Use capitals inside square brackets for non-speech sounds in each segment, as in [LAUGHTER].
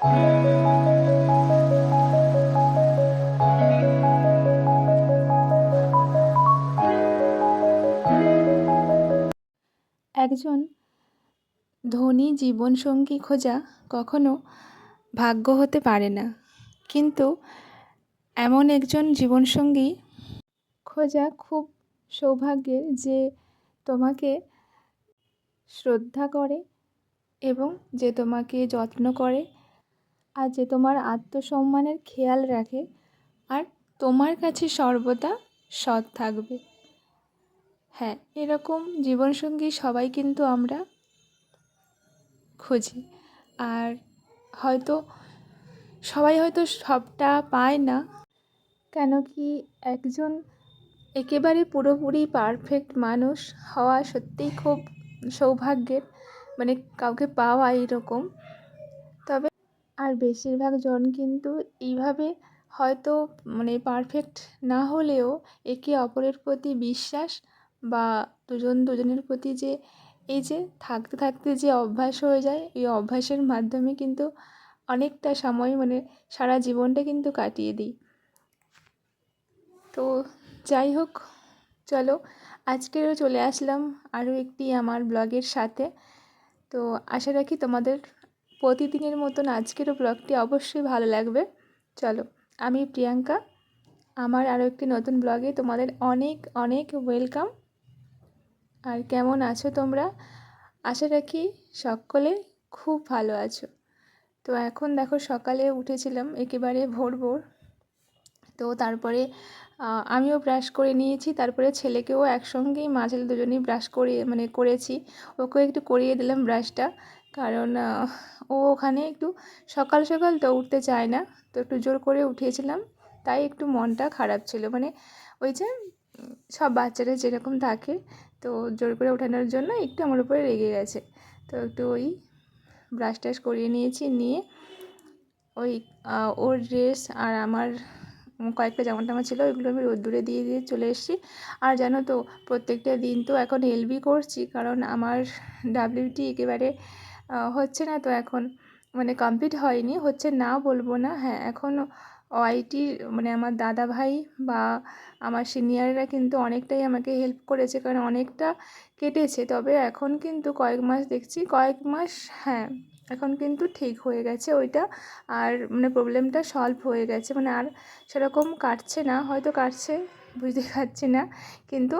একজন ধনী জীবনসঙ্গী খোঁজা কখনো ভাগ্য হতে পারে না। কিন্তু এমন একজন জীবনসঙ্গী খোঁজা খুব সৌভাগ্যের যে তোমাকে শ্রদ্ধা করে এবং যে তোমাকে যত্ন করে আর যে তোমার আত্মসম্মানের খেয়াল রাখে আর তোমার কাছে সর্বদা সৎ থাকবে। হ্যাঁ এরকম জীবনসঙ্গী সবাই কিন্তু আমরা খুঁজি। আর হয়তো, সবাই হয়তো সবটা পায় না। কেন কি একজন একেবারে পুরোপুরি পারফেক্ট মানুষ হওয়া সত্যিই খুব সৌভাগ্যের মানে কাউকে পাওয়া এরকম। আর বেশিরভাগ জন কিন্তু এইভাবে হয়তো মানে পারফেক্ট না হলেও একে অপরের প্রতি বিশ্বাস বা দুজন দুজনের প্রতি যে এই যে থাকতে থাকতে যে অভ্যাস হয়ে যায়, এই অভ্যাসের মাধ্যমে কিন্তু অনেকটা সময় মানে সারা জীবনটা কিন্তু কাটিয়ে দিই। তো যাই হোক, চলো আজকেরও চলে আসলাম আরও একটি আমার ব্লগের সাথে। তো আশা রাখি তোমাদের প্রতিদিনের মতন আজকেরও ব্লগটি অবশ্যই ভালো লাগবে। চলো, আমি প্রিয়াঙ্কা। আমার আরও একটি নতুন ব্লগে তোমাদের অনেক অনেক ওয়েলকাম আর কেমন আছো তোমরা? আশা রাখি সকলে খুব ভালো আছো। তো এখন দেখো সকালে উঠেছিলাম, একেবারে ভোর ভোর। তো তারপরে আমিও ব্রাশ করে নিয়েছি, তারপরে ছেলেকেও একসঙ্গেই মাঝে দুজনেই ব্রাশ করিয়ে মানে করেছি। ওকেও একটু করিয়ে দিলাম ব্রাশটা কারণ ও ওখানে একটু সকাল সকাল তো উঠতে চায় না। তো একটু জোর করে উঠিয়েছিলাম, তাই একটু মনটা খারাপ ছিল। মানে ওই যে, সব বাচ্চারা যেরকম থাকে, তো জোর করে ওঠানোর জন্য একটু আমার উপরে রেগে গেছে। তো একটু ওই ব্রাশ টাশ করিয়ে নিয়েছি, নিয়ে ওই ওর ড্রেস আর আমার কয়েকটা জামা টামা ছিল, ওইগুলো আমি রোদ্দুরে দিয়ে দিয়ে চলে এসেছি। আর জানো তো, প্রত্যেকটা দিন তো এখন এলবি করছি, কারণ আমার ডাব্লিউটি একেবারে হচ্ছে না তো এখন। মানে কমপ্লিট হয়নি, হচ্ছে না বলব না। হ্যাঁ এখনও ওআইটি মানে আমার দাদা ভাই বা আমার সিনিয়ররা কিন্তু অনেকটাই আমাকে হেল্প করেছে, কারণ অনেকটা কেটেছে। তবে এখন কিন্তু কয়েক মাস দেখছি, কয়েক মাস হ্যাঁ এখন কিন্তু ঠিক হয়ে গেছে ওইটা। আর মানে প্রবলেমটা সলভ হয়ে গেছে। মানে আর সেরকম কাটছে না, হয়তো কাটছে, বুঝতে পারছি না। কিন্তু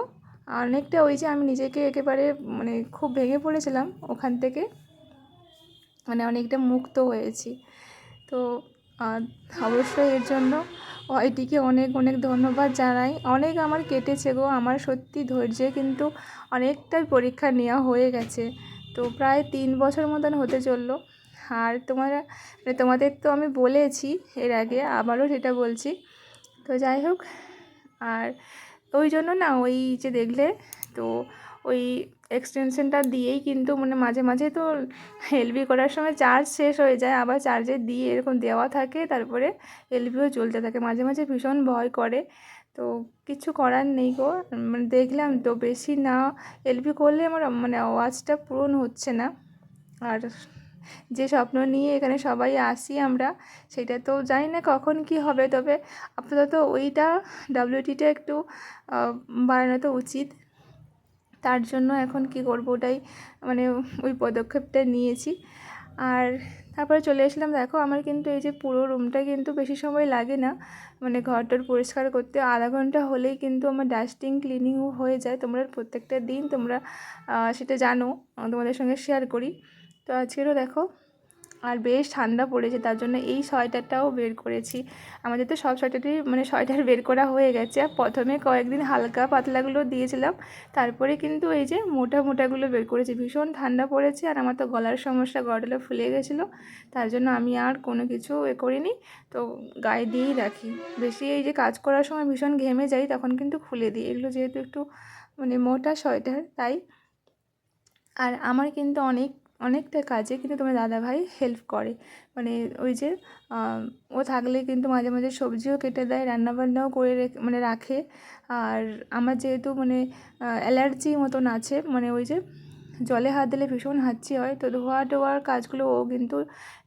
অনেকটা ওই যে আমি নিজেকে একেবারে মানে খুব ভেঙে পড়েছিলাম ওখান থেকে। মানে অনেকটা মুক্ত হয়েছি। তো অবশ্যই এর জন্য ওয়াইটিকে অনেক অনেক ধন্যবাদ জানাই। অনেক আমার কেটেছে গো, আমার সত্যি ধৈর্যে কিন্তু অনেকটাই পরীক্ষা নেওয়া হয়ে গেছে। তো প্রায় তিন বছর মতন হতে চলল। আর তোমার মানে তোমাদের তো আমি বলেছি এর আগে, আবারও সেটা বলছি। তো যাই হোক, আর ওই জন্য না, ওই যে দেখলে, তো ওই এক্সটেনশনটা দিয়েই কিন্তু মানে মাঝে মাঝে তো এলবি করার সময় চার্জ শেষ হয়ে যায়, আবার চার্জে দিয়ে এরকম দেওয়া থাকে, তারপরে এলবিও চলতে থাকে। মাঝে মাঝে ভীষণ ভয় করে। তো কিছু করার নেই গো। মানে দেখলাম তো বেশি না। এলবি করলে আমার মানে আওয়াজটা পূরণ হচ্ছে না। আর যে স্বপ্ন নিয়ে এখানে সবাই আসি আমরা, সেটা তো জানি না কখন কি হবে। তবে আপাতত ওইটা ডাব্লিউটিটা একটু বাড়ানো তো উচিত। তার জন্য এখন কি করব ওটাই মানে ওই পদক্ষেপটা নিয়েছি। আর তারপরে চলে এসলাম দেখো আমার কিন্তু এই যে পুরো রুমটা কিন্তু বেশি সময় লাগে না। মানে ঘরটার পরিষ্কার করতে, আধা ঘণ্টা হলেই কিন্তু আমার ডাস্টিং ক্লিনিংও হয়ে যায়। তোমরা প্রত্যেকটা দিন তোমরা সেটা জানো, তোমাদের সঙ্গে শেয়ার করি। তো আজকেরও দেখো আর বেশ ঠান্ডা পড়েছে, তার জন্য এই সোয়েটারটাও বের করেছি। আমাদের তো সব সোয়েটারই মানে সোয়েটার বের করা হয়ে গেছে। প্রথমে কয়েকদিন হালকা পাতলাগুলো দিয়েছিলাম, তারপরে কিন্তু এই যে মোটা মোটাগুলো বের করেছি। ভীষণ ঠান্ডা পড়েছে আর আমার তো গলার সমস্যা, গলাটা ফুলে গেছিল, তার জন্য আমি আর কোনো কিছু এ করিনি। তো গায়ে দিয়েই রাখি। বেশি এই যে কাজ করার সময় ভীষণ ঘেমে যাই, তখন কিন্তু খুলে দিই। এগুলো যেহেতু একটু মানে মোটা সোয়েটার, তাই। আর আমার কিন্তু অনেক অনেকটা কাজে কিন্তু তোমার দাদাভাই হেল্প করে। মানে ওই যে ও থাকলে কিন্তু মাঝে মাঝে সবজিও কেটে দেয়, রান্নাবান্নাও করে মানে রাখে। আর আমার যেহেতু মানে অ্যালার্জি মতন আছে মানে ওই যে জলে হাত দিলে ভীষণ হাঁচি হয়, তো ধোয়া টোয়ার কাজগুলো ও কিন্তু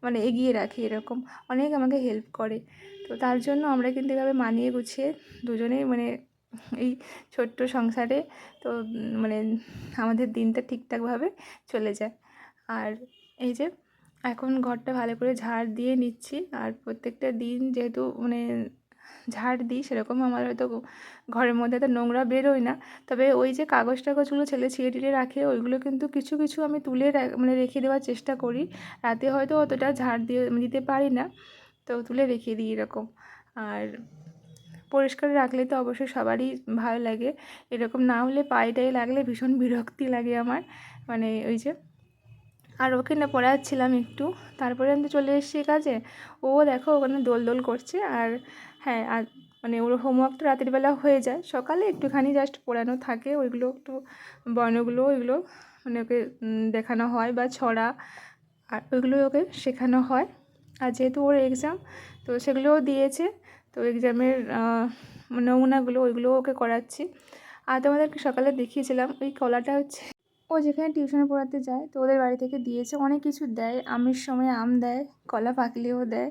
মানে এগিয়ে রাখে এরকম। অনেক আমাকে হেল্প করে। তো তার জন্য আমরা কিন্তু এভাবে মানিয়ে গুছিয়ে দুজনেই মানে এই ছোট্ট সংসারে, তো মানে আমাদের দিনটা ঠিকঠাকভাবে চলে যায়। আর এই যে এখন ঘরটা ভালো করে ঝাড় দিয়ে নিচ্ছি। আর প্রত্যেকটা দিন যেহেতু মানে ঝাড় দিই, সেরকম আমার হয়তো ঘরের মধ্যে তো নোংরা বেরোয় না। তবে ওই যে কাগজ টাগজগুলো ছেলে ছিঁড়ে টিড়ে রাখে, ওইগুলো কিন্তু কিছু কিছু আমি তুলে মানে রেখে দেওয়ার চেষ্টা করি। রাতে হয়তো অতটা ঝাড় দিয়ে দিতে পারি না, তো তুলে রেখে দিই এরকম। আর পরিষ্কার রাখলে তো অবশ্যই সবারই ভালো লাগে। এরকম না হলে পায়ে লাগলে ভীষণ বিরক্তি লাগে আমার। মানে ওই যে আর ওকে না পড়াচ্ছিলাম একটু। তারপরে আমি তো চলে এসেছি কাজে। ও দেখো ওখানে দোল দোল করছে আর হ্যাঁ আর মানে ওর হোমওয়ার্ক তো রাতের বেলা হয়ে যায়। সকালে একটুখানি জাস্ট পড়ানো থাকে, ওইগুলো একটু বর্ণগুলো, ওইগুলো মানে ওকে দেখানো হয় বা ছড়া, আর ওইগুলো ওকে শেখানো হয়। আর যেহেতু ওর এক্সাম তো সেগুলোও দিয়েছে। তো এক্সামের নমুনাগুলো ওইগুলো ওকে করাচ্ছি। আর তোমাদেরকে সকালে দেখিয়েছিলাম, ওই কলাটা হচ্ছে ও যেখানে টিউশনে পড়াতে যায়, তো ওদের বাড়ি থেকে দিয়েছে। অনেক কিছু দেয়, আমের সময় আম দেয়, কলা পাকলেও দেয়।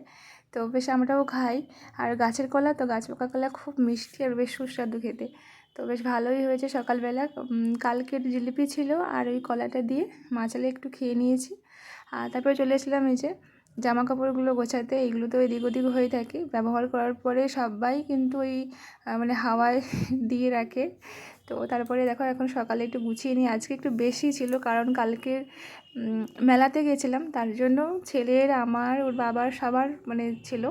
তো বেশ আমরাও খাই। আর গাছের কলা তো গাছ পাকা কলা খুব মিষ্টি আর বেশ সুস্বাদু খেতে। তো বেশ ভালোই হয়েছে সকালবেলা। কালকের জিলিপি ছিল আর ওই কলাটা দিয়ে মাছালে একটু খেয়ে নিয়েছি। আর তারপরে চলে এসেছিলাম এই যে জামা কাপড়গুলো গোছাতে। এইগুলো তো এদিক ওদিক হয়ে থাকে। ব্যবহার করার পরে সবাই কিন্তু ওই মানে হাওয়ায় [LAUGHS] দিয়ে রাখে। তো তারপরে দেখো এখন সকালে একটু গুছিয়ে নিই আজকে একটু বেশি ছিল কারণ কালকের মেলাতে গেছিলাম। তার জন্য ছেলের, আমার, ওর বাবার সবার মানে ছিল।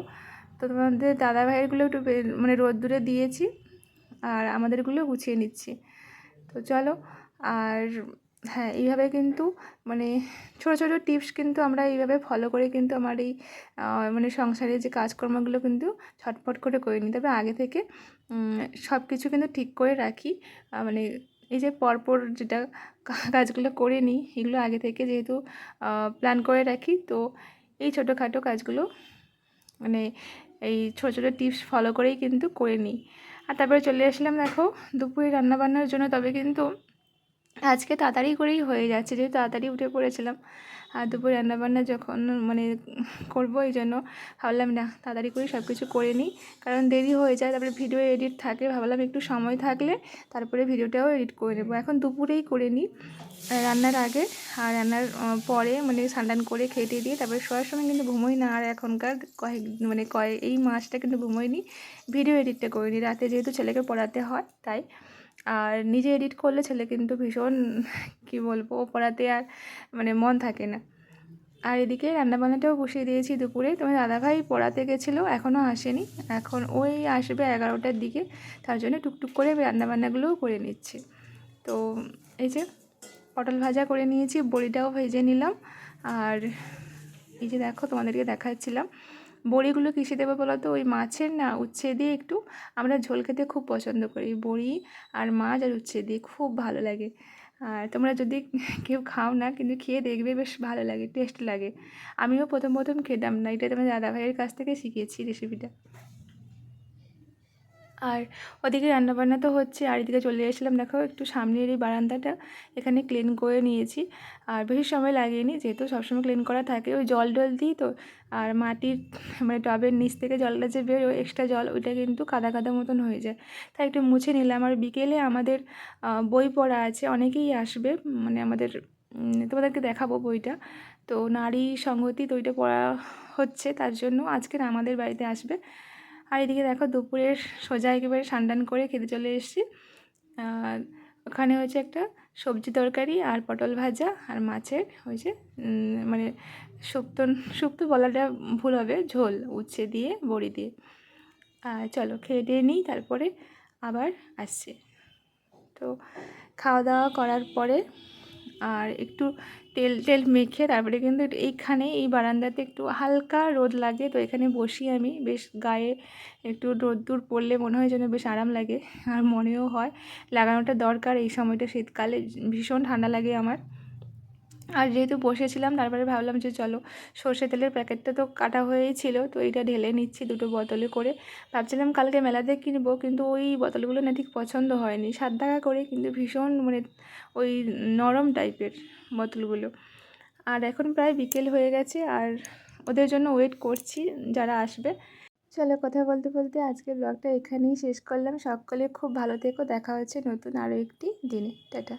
তো তোমাদের দাদা ভাইয়েরগুলো একটু মানে রোদ্দুরে দিয়েছি আর আমাদেরগুলো গুছিয়ে নিচ্ছি। তো চলো, আর হ্যাঁ এইভাবে কিন্তু মানে ছোটো ছোটো টিপস কিন্তু আমরা এইভাবে ফলো করে কিন্তু আমার এই মানে সংসারের যে কাজকর্মগুলো কিন্তু ছটফট করে করে নিই। তবে আগে থেকে সব কিছু কিন্তু ঠিক করে রাখি। মানে এই যে পরপর যেটা কাজগুলো করে নিই, এগুলো আগে থেকে যেহেতু প্ল্যান করে রাখি, তো এই ছোটোখাটো কাজগুলো মানে এই ছোটো ছোটো টিপস ফলো করেই কিন্তু করে নিই। আর তারপরে চলে আসলাম দেখো, দুপুরে রান্নাবান্নার জন্য তবে কিন্তু আজকে তাড়াতাড়ি করেই হয়ে যাচ্ছে, যেহেতু তাড়াতাড়ি উঠে পড়েছিলাম। আর দুপুর রান্নাবান্না যখন মানে করব এই জন্য ভাবলাম, না, তাড়াতাড়ি করে সব কিছু করে নিই। কারণ দেরি হয়ে যায়, তারপরে ভিডিও এডিট থাকে, ভাবলাম একটু সময় থাকলে তারপরে ভিডিওটাও এডিট করে নেব। এখন দুপুরেই করে নিই রান্নার আগে। আর রান্নার পরে মানে স্নান করে খেতে দিয়ে তারপরে শোয়ার সময় কিন্তু ঘুমোই না। আর এখনকার কয়েক মানে কয়েক এই মাসটা কিন্তু ঘুমোই নি। ভিডিও এডিটটা করে নিই। রাতে যেহেতু ছেলেকে পড়াতে হয়, তাই আর নিজে এডিট করলে ছেলে কিন্তু ভীষণ, কী বলব পড়াতে আর মানে মন থাকে না। আর এদিকে রান্নাবান্নাটাও বসিয়ে দিয়েছি দুপুরে। তোমার দাদাভাই পড়াতে গেছিল এখনও আসেনি। এখন ওই আসবে এগারোটার দিকে। তার জন্য টুকটুক করে রান্নাবান্নাগুলোও করে নিচ্ছি। তো এই যে পটল ভাজা করে নিয়েছি, বড়িটাও ভেজে নিলাম। আর এই যে দেখো তোমাদেরকে দেখাচ্ছিলাম। বড়িগুলো কিসে দেবো বলো তো ওই মাছের না উচ্ছে দিয়ে একটু আমরা ঝোল খেতে খুব পছন্দ করি। বড়ি আর মাছ আর উচ্ছে দিয়ে খুব ভালো লাগে। আর তোমরা যদি কেউ খাও না কিন্তু খেয়ে দেখবে বেশ ভালো লাগে, টেস্ট লাগে। আমিও প্রথম প্রথম খেতাম না, এটা তোমার দাদাভাইয়ের কাছ থেকে শিখেছি রেসিপিটা। আর ওদিকে রান্নাবান্না তো হচ্ছে, আর এদিকে চলে এসেছিলাম, দেখো একটু সামনের এই বারান্দাটা, এখানে ক্লিন করে নিয়েছি। আর বেশি সময় লাগেনি, যেহেতু সবসময় ক্লিন করা থাকে, ওই জল টল দিই তো, আর মাটির মানে টবের নিচ থেকে জলটা যে বের এক্সট্রা জল, ওইটা কিন্তু কাদা কাদা মতন হয়ে যায়। তাই একটু মুছে নিলাম, আর বিকেলে আমাদের বই পড়া আছে, অনেকেই আসবে মানে আমাদের তোমাদেরকে দেখাবো বইটা। তো নারী সংহতি তো ওইটা পড়া হচ্ছে, তার জন্য আজকের আমাদের বাড়িতে আসবে। আর এদিকে দেখো দুপুরের সোজা একেবারে সান্ডান করে খেতে চলে এসেছি। ওখানে হয়েছে একটা সবজি তরকারি আর পটল ভাজা আর মাছের হয়েছে মানে শুক্তো শুক্তো বলাটা ভুল হবে, ঝোল উচ্ছে দিয়ে, বড়ি দিয়ে। আর চলো খেয়ে দিয়ে নিই, তারপরে আবার আসছে। তো খাওয়া দাওয়া করার পরে আর একটু তেল টেল মেখে তারপরে কিন্তু এইখানে এই বারান্দাতে একটু হালকা রোদ লাগে। তো এখানে বসি আমি। বেশ গায়ে একটু রোদ্দুর পড়লে মনে হয় যেন বেশ আরাম লাগে। আর মনেও হয়। লাগানোটা দরকার এই সময়টা শীতকালে। ভীষণ ঠান্ডা লাগে আমার। আর যেহেতু বসেছিলাম তারপরে ভাবলাম যে চলো সর্ষে তেলের প্যাকেটটা তো কাটা হয়েই ছিল, তো এইটা ঢেলে নিচ্ছি দুটো বোতলে করে। ভাবছিলাম কালকে মেলাতে কিনবো, কিন্তু ওই বোতলগুলো না ঠিক পছন্দ হয়নি। সাত টাকা করে, কিন্তু ভীষণ মানে ওই নরম টাইপের বোতলগুলো। আর এখন প্রায় বিকেল হয়ে গেছে, আর ওদের জন্য ওয়েট করছি যারা আসবে। চলো কথা বলতে বলতে আজকের ব্লগটা এখানেই শেষ করলাম। সকলে খুব ভালো থেকো, দেখা হচ্ছে নতুন আরও একটি দিনে। টাটা।